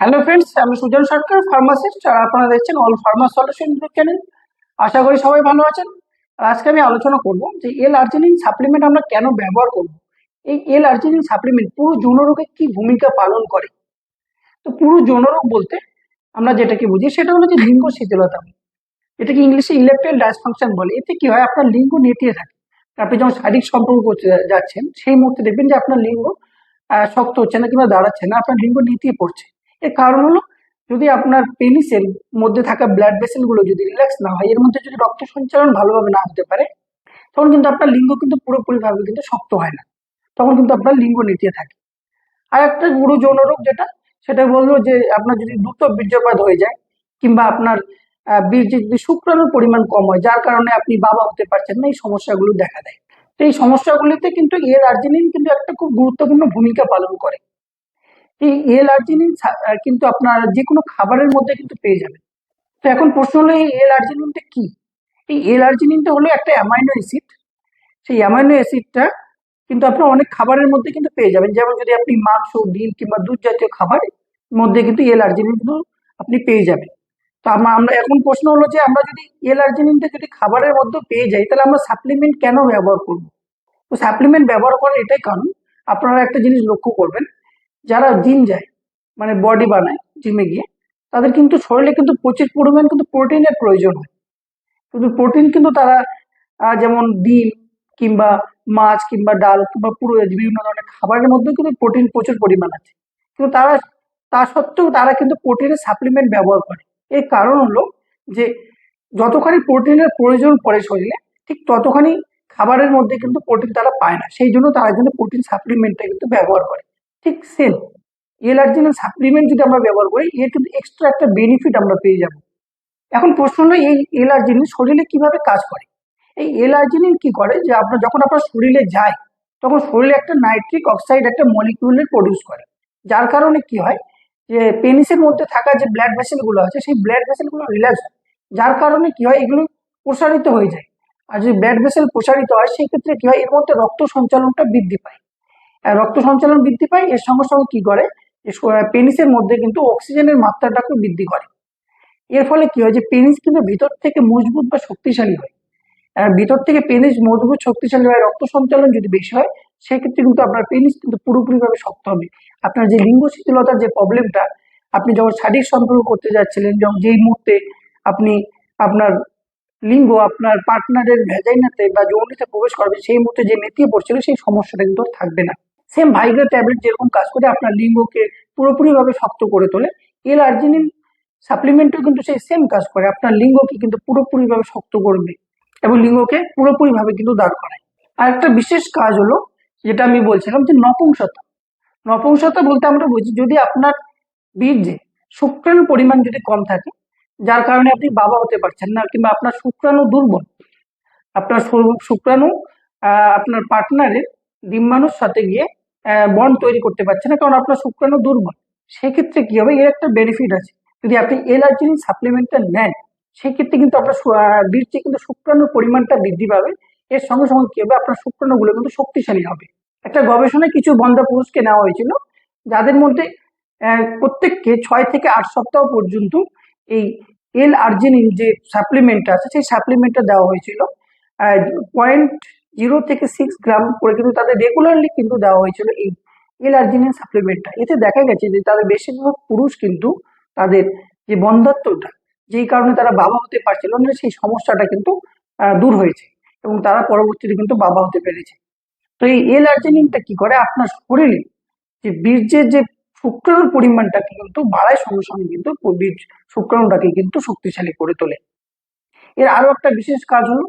Hello friends আমি সুজন সরকার pharmacist আর আপনারা দেখছেন অল ফার্মা সলিউশন চ্যানেল আশা করি সবাই ভালো আছেন। আর আজকে আমি আলোচনা করব যে এল আর্জিনিন সাপ্লিমেন্ট আমরা কেন ব্যবহার করব? এই এল আর্জিনিন সাপ্লিমেন্ট পুরো যৌন রোগে কি ভূমিকা পালন করে? তো পুরো যৌন রোগ বলতে আমরা যেটাকে বুঝি সেটা হলো যে লিঙ্গ শিথিলতা। এটাকে ইংলিশে ইলেকট্রাল ডাইসফাংশন বলে। এতে কি হয়? আপনার লিঙ্গ নেতিয়ে থাকে। আপনি যখন শারীরিক সম্পর্ক করতে যাচ্ছেন, সেই মুহূর্তে দেখবেন যে আপনার লিঙ্গ শক্ত হচ্ছে না কিংবা দাঁড়াচ্ছে না। আপনার লিঙ্গ নেতিয়ে পড়ছে। এর কারণ হলো যদি আপনার পেনিসের মধ্যে থাকা ব্লাড ভেসেলগুলো যদি রিল্যাক্স না হয়, এর মধ্যে যদি রক্ত সঞ্চালন ভালোভাবে না হতে পারে, তখন কিন্তু আপনার লিঙ্গ কিন্তু পুরোপুরি ভাবে কিন্তু শক্ত হয় না। তখন কিন্তু আপনার লিঙ্গ নেতিয়ে থাকে। আর একটা গুরু যৌন রোগ যেটা, সেটা বলল যে আপনার যদি দ্রুত বীর্যপাত হয়ে যায়, কিংবা আপনার বীর্যে শুক্রাণুর পরিমাণ কম হয়, যার কারণে আপনি বাবা হতে পারছেন না, এই সমস্যাগুলো দেখা দেয়। তো এই সমস্যাগুলিতে কিন্তু এর আর্জিনিন কিন্তু একটা খুব গুরুত্বপূর্ণ ভূমিকা পালন করে। এই এল আহ, কিন্তু আপনার যে কোনো খাবারের মধ্যে কিন্তু পেয়ে যাবেন। তো এখন প্রশ্ন হলো এই এল আর্জিনিনটা কি? এই এল আর্জিনিনটা হলো একটা অ্যামাইনো অ্যাসিড। সেই অ্যামাইনো অ্যাসিডটা কিন্তু আপনার অনেক খাবারের মধ্যে কিন্তু পেয়ে যাবেন। যেমন যদি আপনি মাংস ডিম কিংবা দুধ জাতীয় খাবারের মধ্যে কিন্তু এল আর্জিনিন কিন্তু আপনি পেয়ে যাবেন। তো আমরা এখন প্রশ্ন হলো যে আমরা যদি এল আর্জিনিনটা যদি খাবারের মধ্যে পেয়ে যাই তাহলে আমরা সাপ্লিমেন্ট কেন ব্যবহার করব? তো সাপ্লিমেন্ট ব্যবহার করার এটাই কারণ। আপনারা একটা জিনিস লক্ষ্য করবেন যারা জিম যায় মানে বডি বানায় জিমে গিয়ে, তাদের কিন্তু শরীরে কিন্তু প্রচুর পরিমাণ কিন্তু প্রোটিনের প্রয়োজন হয়। কিন্তু প্রোটিন কিন্তু তারা যেমন ডিম কিংবা মাছ কিংবা ডাল কিংবা পুরো বিভিন্ন ধরনের খাবারের মধ্যে কিন্তু প্রোটিন প্রচুর পরিমাণ আছে। কিন্তু তারা, তা সত্ত্বেও তারা কিন্তু প্রোটিনের সাপ্লিমেন্ট ব্যবহার করে। এর কারণ হলো যে, যতখানি প্রোটিনের প্রয়োজন পড়ে শরীরে, ঠিক ততখানি খাবারের মধ্যে কিন্তু প্রোটিন তারা পায় না। সেই জন্য তারা কিন্তু প্রোটিন সাপ্লিমেন্টটা কিন্তু ব্যবহার করে। ঠিক সেম এলার্জিনের সাপ্লিমেন্ট যদি আমরা ব্যবহার করি, এর কিন্তু এক্সট্রা একটা বেনিফিট আমরা পেয়ে যাব। এখন প্রশ্ন হলো, এই এলার্জিনিন শরীরে কীভাবে কাজ করে? এই এলার্জিনিন কি করে? যে আপনার যখন আপনার শরীরে যায়, তখন শরীরে একটা নাইট্রিক অক্সাইড একটা মলিকিউলের প্রডিউস করে। যার কারণে কি হয়? যে পেনিসের মধ্যে থাকা যে ব্লাড ভেসেলগুলো আছে, সেই ব্লাড ভেসেলগুলো রিল্যাক্স হয়। যার কারণে কি হয়? এগুলো প্রসারিত হয়ে যায়। আর যদি ব্লাড ভেসেল প্রসারিত হয়, সেই ক্ষেত্রে কি হয়? এর মধ্যে রক্ত সঞ্চালনটা বৃদ্ধি পায়। রক্ত সঞ্চালন বৃদ্ধি পায়, এর সঙ্গে সঙ্গে কি করে? পেনিসের মধ্যে কিন্তু অক্সিজেনের মাত্রাটাকে বৃদ্ধি করে। এর ফলে কি হয় যে, পেনিস কিন্তু ভিতর থেকে মজবুত বা শক্তিশালী হয়। ভিতর থেকে পেনিস মজবুত, শক্তিশালী হয়, রক্ত সঞ্চালন যদি বেশি হয়, সেক্ষেত্রে কিন্তু আপনার পেনিস কিন্তু পুরোপুরিভাবে শক্ত হবে। আপনার যে লিঙ্গ শিথিলতার যে প্রবলেমটা, আপনি যখন শারীরিক সম্পর্ক করতে যাচ্ছিলেন, যখন যেই মুহূর্তে আপনি আপনার লিঙ্গ, আপনার পার্টনারের ভেজাইনাতে বা যৌনিতে প্রবেশ করবে সেই মুহূর্তে যে নেতিয়ে পড়ছিল, সেই সমস্যাটা কিন্তু থাকবে না। সেম ভাইগ্রা ট্যাবলেট যেরকম কাজ করে আপনার লিঙ্গকে পুরোপুরিভাবে শক্ত করে তোলে, এল আর্জিনিন সাপ্লিমেন্টও কিন্তু সেই সেম কাজ করে, আপনার লিঙ্গকে কিন্তু পুরোপুরিভাবে শক্ত করবে এবং লিঙ্গকে পুরোপুরিভাবে কিন্তু দাঁড় করায়। আর একটা বিশেষ কাজ হলো যেটা আমি বলছিলাম যে নপুংসতা। নপুংসতা বলতে আমরা বুঝি যদি আপনার বীর্যে শুক্রাণুর পরিমাণ যদি কম থাকে, যার কারণে আপনি বাবা হতে পারছেন না কিংবা আপনার শুক্রাণু দুর্বল, আপনার শুক্রাণু আপনার পার্টনারের ডিম্বাণুর সাথে গিয়ে বন্ড তৈরি করতে পারছে না, কারণ আপনার শুক্রাণু দুর্বল। সেক্ষেত্রে কি হবে? এর একটা বেনিফিট আছে। যদি আপনি এলার্জিনিন সাপ্লিমেন্টটা নেন, সেক্ষেত্রে কিন্তু আপনার বীর্যে কিন্তু শুক্রাণুর পরিমাণটা বৃদ্ধি পাবে। এর সঙ্গে সঙ্গে কি হবে? আপনার শুক্রাণুগুলো কিন্তু শক্তিশালী হবে। একটা গবেষণায় কিছু বন্ধা পুরুষকে নেওয়া হয়েছিল, যাদের মধ্যে প্রত্যেককে ছয় থেকে আট সপ্তাহ পর্যন্ত এই এল আর্জিনিন যে সাপ্লিমেন্টটা আছে, সেই সাপ্লিমেন্টটা দেওয়া হয়েছিল। পয়েন্ট জিরো থেকে সিক্স গ্রাম করে কিন্তু তাদের রেগুলারলি কিন্তু দেওয়া হয়েছিল এই এল আর্জিনিন সাপ্লিমেন্টটা এতে দেখা গেছে যে তাদের বেশিরভাগ পুরুষ কিন্তু তাদের যে বন্ধাত্মটা যেই কারণে তারা বাবা হতে পারছিল না, সেই সমস্যাটা কিন্তু দূর হয়েছে এবং তারা পরবর্তীতে কিন্তু বাবা হতে পেরেছে। তো এই এল আর্জিনিনটা কি করে? আপনার শরীরে যে বীর্যের যে শুক্রাণুর পরিমাণটাকে কিন্তু বাড়ায় সঙ্গে সঙ্গে কিন্তু বীর্য শুক্রাণুটাকে কিন্তু শক্তিশালী করে তোলে। এর আরও একটা বিশেষ কাজ হলো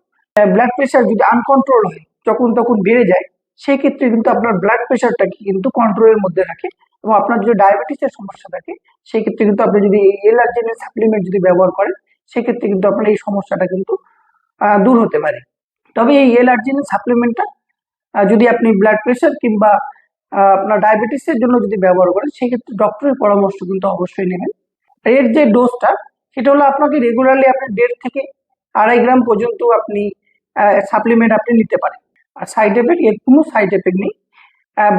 ব্লাড প্রেশার যদি আনকন্ট্রোল হয়, যখন তখন বেড়ে যায় সেই ক্ষেত্রে কিন্তু আপনার ব্লাড প্রেশারটাকে কিন্তু কন্ট্রোলের মধ্যে রাখে এবং আপনার যদি ডায়াবেটিসের সমস্যা থাকে সেই ক্ষেত্রে কিন্তু আপনি যদি এলার্জেনের সাপ্লিমেন্ট যদি ব্যবহার করেন, সেক্ষেত্রে কিন্তু আপনার এই সমস্যাটা কিন্তু দূর হতে পারে। তবে এই এলার্জেনের সাপ্লিমেন্টটা যদি আপনি ব্লাড প্রেশার কিংবা আপনার ডায়াবেটিসের জন্য যদি ব্যবহার করেন, সেক্ষেত্রে ডক্টরের পরামর্শ কিন্তু অবশ্যই নেবেন। এর যে ডোজটা সেটা হলো আপনাকে রেগুলারলি আপনি দেড় থেকে আড়াই গ্রাম পর্যন্ত আপনি সাপ্লিমেন্ট আপনি নিতে পারেন। আর সাইড এফেক্ট এর কোনো সাইড এফেক্ট নেই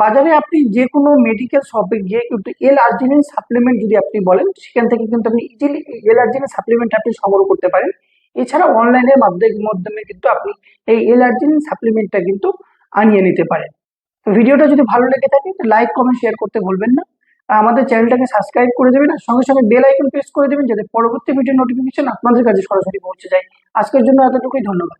বাজারে আপনি যে কোনো মেডিকেল শপে গিয়ে কিন্তু এল আর্জিনিন সাপ্লিমেন্ট যদি আপনি বলেন, সেখান থেকে কিন্তু আপনি ইজিলি এল আর্জিনিন সাপ্লিমেন্ট আপনি সংগ্রহ করতে পারেন। এছাড়া অনলাইনের মাধ্যমে মাধ্যমে কিন্তু আপনি এই এল আর্জিনিন সাপ্লিমেন্টটা কিন্তু আনিয়ে নিতে পারেন। তো ভিডিওটা যদি ভালো লেগে থাকে, তো লাইক কমেন্ট শেয়ার করতে ভুলবেন না। আমাদের চ্যানেলটাকে সাবস্ক্রাইব করে দেবেন, আর সঙ্গে সঙ্গে বেল আইকন প্রেস করে দেবেন, যাতে পরবর্তী ভিডিও নোটিফিকেশন আপনাদের কাছে সরাসরি পৌঁছে যায়। আজকের জন্য এতটুকুই, ধন্যবাদ।